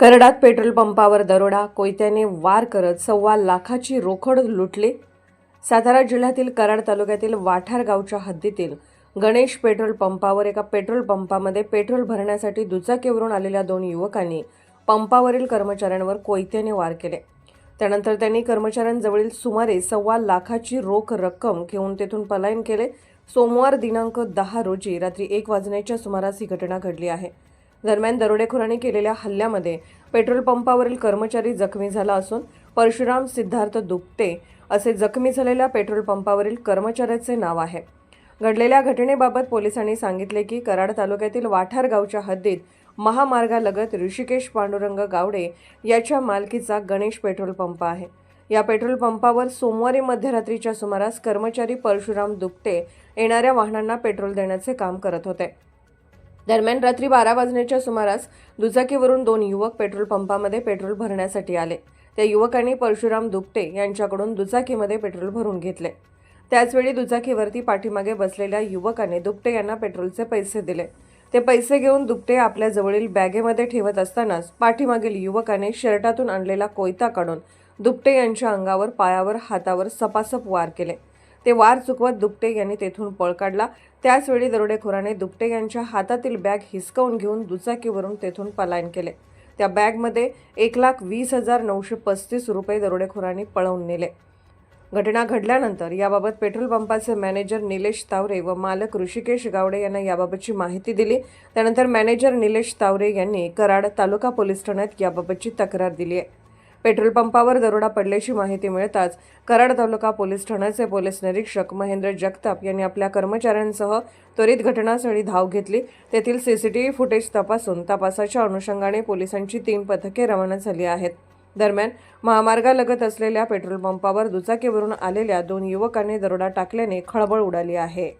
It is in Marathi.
करडात पेट्रोल पंपावर दरोडा कोयत्याने वार करत सव्वा लाखाची रोखड लुटली. सातारा जिल्ह्यातील कराड तालुक्यातील वाठार गावच्या हद्दीतील गणेश पेट्रोल पंपावर एका पेट्रोल पंपामध्ये पेट्रोल भरण्यासाठी दुचाकीवरून आलेल्या दोन युवकांनी पंपावरील कर्मचाऱ्यांवर कोयत्याने वार केले. त्यानंतर त्यांनी कर्मचाऱ्यांजवळील सुमारे सव्वा लाखाची रोख रक्कम घेऊन तेथून पलायन केले. सोमवार दिनांक दहा रोजी रात्री एक वाजण्याच्या सुमारास ही घटना घडली आहे. दरम्यान दरोडेखोरांनी केलेल्या हल्ल्यामध्ये पेट्रोल पंपावरील कर्मचारी जखमी झाला असून परशुराम सिद्धार्थ दुपटे असे जखमी झालेल्या पेट्रोल पंपावरील कर्मचाऱ्याचे नाव आहे. घडलेल्या घटनेबाबत पोलिसांनी सांगितले की कराड तालुक्यातील वाठार गावच्या हद्दीत महामार्गालगत ऋषिकेश पांडुरंग गावडे याच्या मालकीचा गणेश पेट्रोल पंप आहे. या पेट्रोल पंपावर सोमवारी मध्यरात्रीच्या सुमारास कर्मचारी परशुराम दुपटे येणाऱ्या वाहनांना पेट्रोल देण्याचे काम करत होते. दरम्यान रात्री बारा वाजण्याच्या सुमारास दुचाकीवरून दोन युवक पेट्रोल पंपामध्ये पेट्रोल भरण्यासाठी आले. त्या युवकांनी परशुराम दुपटे यांच्याकडून दुचाकीमध्ये पेट्रोल भरून घेतले. त्याचवेळी दुचाकीवरती पाठीमागे बसलेल्या युवकाने दुपटे यांना पेट्रोलचे पैसे दिले. ते पैसे घेऊन दुपटे आपल्या जवळील बॅगेमध्ये ठेवत असतानाच पाठीमागील युवकाने शर्टातून आणलेला कोयता काढून दुपटे यांच्या अंगावर पायावर हातावर सपासप वार केले. ते वार चुकवत दुपटे यांनी तेथून पळ काढला. त्याचवेळी दरोडेखोराने दुपटे यांच्या हातातील बॅग हिसकावून घेऊन दुचाकीवरून तेथून पलायन केले. त्या बॅगमध्ये एक लाख वीस हजार नऊशे पस्तीस रुपये दरोडेखोरांनी पळवून नेले. घटना घडल्यानंतर याबाबत पेट्रोल पंपाचे मॅनेजर निलेश तावरे व मालक ऋषिकेश गावडे यांना याबाबतची माहिती दिली. त्यानंतर मॅनेजर निलेश तावरे यांनी कराड तालुका पोलीस ठाण्यात याबाबतची तक्रार दिली आहे. पेट्रोल पंपावर दरोडा पडल्याची माहिती मिळताच कराड तालुका पोलीस ठाण्याचे पोलीस निरीक्षक महेंद्र जगताप यांनी आपल्या कर्मचाऱ्यांसह त्वरित घटनास्थळी धाव घेतली. तेथील सीसीटीव्ही फुटेज तपासून तपासाच्या अनुषंगाने पोलिसांची तीन पथके रवाना झाली आहेत. दरम्यान महामार्गालगत असलेल्या पेट्रोल पंपावर दुचाकीवरून आलेल्या दोन युवकांनी दरोडा टाकल्याने खळबळ उडाली आहे.